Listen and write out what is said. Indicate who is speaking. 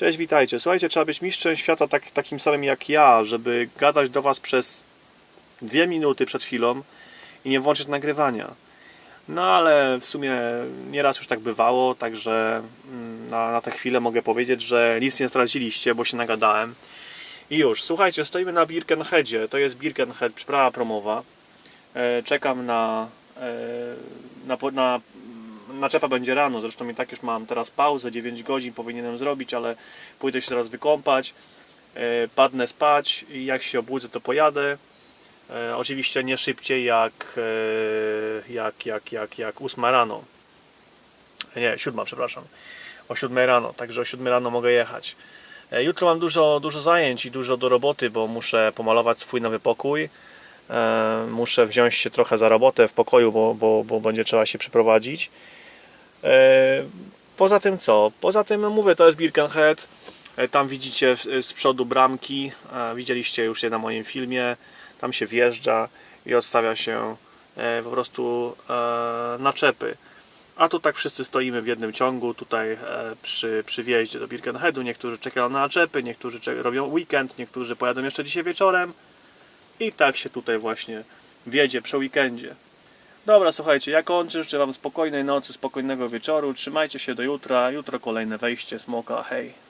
Speaker 1: Cześć, witajcie. Słuchajcie, trzeba być mistrzem świata tak, takim samym jak ja, żeby gadać do Was przez dwie minuty przed chwilą i nie włączyć nagrywania. No ale w sumie nieraz już tak bywało, także mm, na, na tę chwilę mogę powiedzieć, że nic nie straciliście, bo się nagadałem. I już, słuchajcie, stoimy na Birkenheadzie. To jest Birkenhead, przyprawa promowa. E, czekam na, e, na, na naczepa będzie rano, zresztą i tak już mam teraz pauzę, 9 godzin powinienem zrobić, ale pójdę się teraz wykąpać, e, padnę spać i jak się obudzę to pojadę. E, Oczywiście nie szybciej jak, e, jak, jak, jak, jak 8 rano. Nie, 7, przepraszam. O 7 rano, także o 7 rano mogę jechać. Jutro mam dużo, dużo zajęć i dużo do roboty, bo muszę pomalować swój nowy pokój. Muszę wziąć się trochę za robotę w pokoju, bo, bo, bo będzie trzeba się przeprowadzić. E, Poza tym co? Poza tym mówię, to jest Birkenhead. E, Tam widzicie z przodu bramki. e, Widzieliście już je na moim filmie. Tam się wjeżdża i odstawia się po prostu naczepy. A tu tak wszyscy stoimy w jednym ciągu tutaj przy, przy wjeździe do Birkenheadu. Niektórzy czekają na naczepy, niektórzy robią weekend, niektórzy pojadą jeszcze dzisiaj wieczorem. I tak się tutaj właśnie wiedzie przy weekendzie. Dobra, słuchajcie, ja kończę. Życzę Wam spokojnej nocy, spokojnego wieczoru. Trzymajcie się do jutra. Jutro kolejne wejście smoka. Hej.